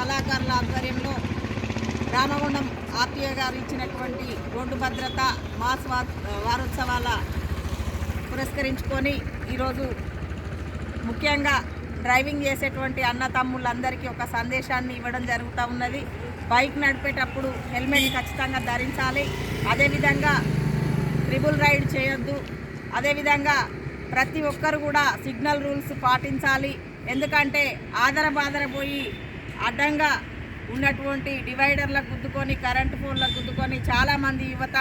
కళాకారుల ఆధ్వర్యంలో రామగుండం ఆర్టీఏ గారు ఇచ్చినటువంటి రోడ్డు భద్రత మాస్ వారోత్సవాల పురస్కరించుకొని ఈరోజు ముఖ్యంగా డ్రైవింగ్ చేసేటువంటి అన్న తమ్ముళ్ళందరికీ ఒక సందేశాన్ని ఇవ్వడం జరుగుతూ ఉన్నది. బైక్ నడిపేటప్పుడు హెల్మెట్ ఖచ్చితంగా ధరించాలి. అదేవిధంగా ట్రిబుల్ రైడ్ చేయొద్దు. అదేవిధంగా ప్రతి ఒక్కరు కూడా సిగ్నల్ రూల్స్ పాటించాలి. ఎందుకంటే ఆదర బాదర పోయి అడ్డంగా ఉన్నటువంటి డివైడర్లకు గుద్దుకొని కరెంటు ఫోన్లకు గుద్దుకొని చాలామంది యువత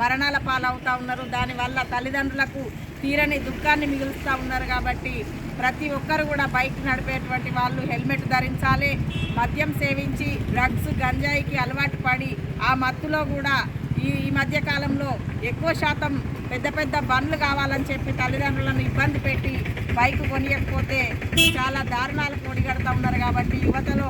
మరణాల పాలవుతూ ఉన్నారు. దానివల్ల తల్లిదండ్రులకు తీరని దుఃఖాన్ని మిగులుస్తూ ఉన్నారు కాబట్టి ప్రతి ఒక్కరు కూడా బైక్ నడిపేటువంటి వాళ్ళు హెల్మెట్ ధరించాలి మద్యం సేవించి డ్రగ్స్ గంజాయికి అలవాటు పడి ఆ మత్తులో కూడా ఈ ఈ మధ్య కాలంలో ఎక్కువ శాతం పెద్ద పెద్ద బండ్లు కావాలని చెప్పి తల్లిదండ్రులను ఇబ్బంది పెట్టి బైక్ కొనియకపోతే చాలా దారుణాలకు ఒడిగడుతూ ఉన్నారు కాబట్టి యువతలో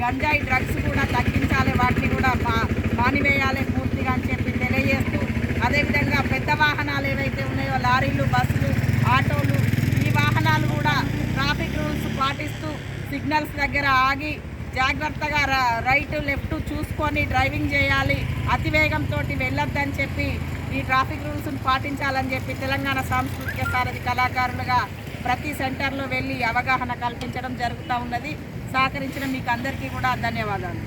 గంజాయి డ్రగ్స్ కూడా తగ్గించాలి వాటిని కూడా మా మానివేయాలి పూర్తిగా అని చెప్పి తెలియజేస్తూ అదేవిధంగా పెద్ద వాహనాలు ఏవైతే ఉన్నాయో లారీలు బస్సులు ఆటోలు ఈ వాహనాలు కూడా ట్రాఫిక్ రూల్స్ పాటిస్తూ సిగ్నల్స్ దగ్గర ఆగి జాగ్రత్తగా రైట్ లెఫ్ట్ చూసుకొని డ్రైవింగ్ చేయాలి అతివేగంతో వెళ్ళొద్దని చెప్పి ఈ ట్రాఫిక్ రూల్స్ని పాటించాలని చెప్పి తెలంగాణ సాంస్కృతిక సారథి కళాకారులుగా ప్రతి సెంటర్లో వెళ్ళి అవగాహన కల్పించడం జరుగుతూ ఉన్నది. సహకరించిన మీకు అందరికీ కూడా ధన్యవాదాలు.